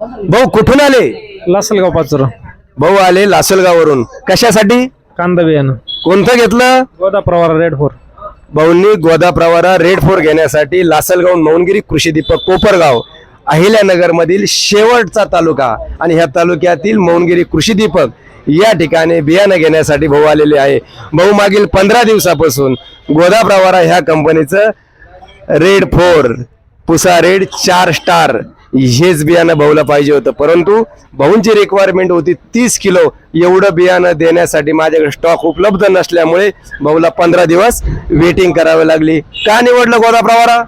भाऊ कुठून आले? लासलगाव पाचोरा. भाऊ आले लासलगाववरून. कशासाठी? कांदा बियाणं. कोणतं घेतलं? गोदा प्रवारा रेड फोर भाऊंनी गोदा प्रवारा रेड फोर घेण्यासाठी लासलगाव मौनगिरी कृषी दीपक कोपरगाव अहिल्यानगर मधील शेवटचा तालुका आणि ह्या तालुक्यातील मौनगिरी कृषी दीपक या ठिकाणी बियाणं घेण्यासाठी भाऊ आलेले आहे. भाऊ मागील पंधरा दिवसापासून गोदा प्रवारा ह्या कंपनीचं रेड फोर पुसा रेड चार स्टार हेच बियाणं भाऊला पाहिजे होतं. परंतु भाऊंची रिक्वायरमेंट होती तीस किलो. एवढं बियाणं देण्यासाठी माझ्याकडे स्टॉक उपलब्ध नसल्यामुळे भाऊला पंधरा दिवस वेटिंग करावी लागली. का निवडलं गोदा प्रवारा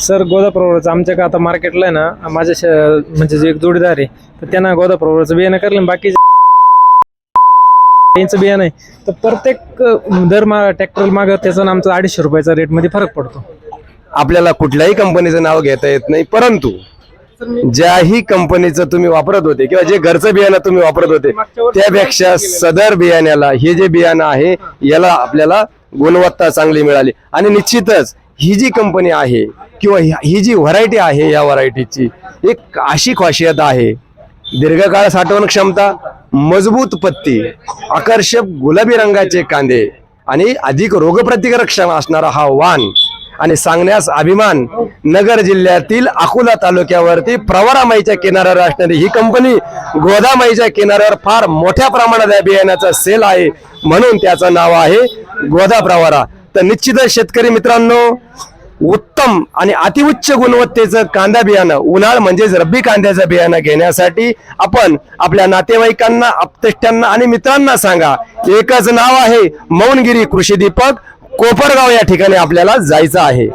सर गोदा प्रवाराचं आमच्या आता मार्केटला आहे ना माझ्या श- म्हणजे जे एक जोडीदार आहे तर त्यांना गोदा प्रवाराचं बियाणं करलं बाकी यांचं बियाणं आहे. तर प्रत्येक अं, दर मा ट्रॅक्टर मागं त्याचा आणि आमचा अडीचशे रुपयाचा रेटमध्ये फरक पडतो. आपल्याला कुठल्याही कंपनीचं नाव घेता येत नाही परंतु ज्याही कंपनीचं तुम्ही वापरत होते किंवा जे घरचं बियाणं तुम्ही वापरत होते त्यापेक्षा सदर बियाण्याला हे जे बियाणं आहे याला आपल्याला गुणवत्ता चांगली मिळाली. आणि निश्चितच ही जी कंपनी आहे किंवा ही जी व्हरायटी आहे या व्हरायटीची एक अशी खासियत आहे दीर्घकाळ साठवण क्षमता मजबूत पत्ती आकर्षक गुलाबी रंगाचे कांदे आणि अधिक रोगप्रतिकारक क्षम असणारा हा वाण आणि सांगण्यास अभिमान नगर जिल्ह्यातील अकोला तालुक्यावरती प्रवरामाईच्या किनाऱ्यावर असणारी ही कंपनी गोदामाईच्या किनाऱ्यावर फार मोठ्या प्रमाणात या बियाण्याचा सेल आहे म्हणून त्याचं नाव आहे गोदा प्रवारा. तर निश्चितच शेतकरी मित्रांनो उत्तम आणि अतिउच्च गुणवत्तेचं कांदा बियाणं उन्हाळ म्हणजेच रब्बी कांद्याचं बियाणं घेण्यासाठी आपण आपल्या नातेवाईकांना आपतेष्ट्यांना आणि मित्रांना सांगा. एकच नाव आहे मौनगिरी कृषी दीपक. कोपरगाव या ठिकाणी आपल्याला जायचं आहे.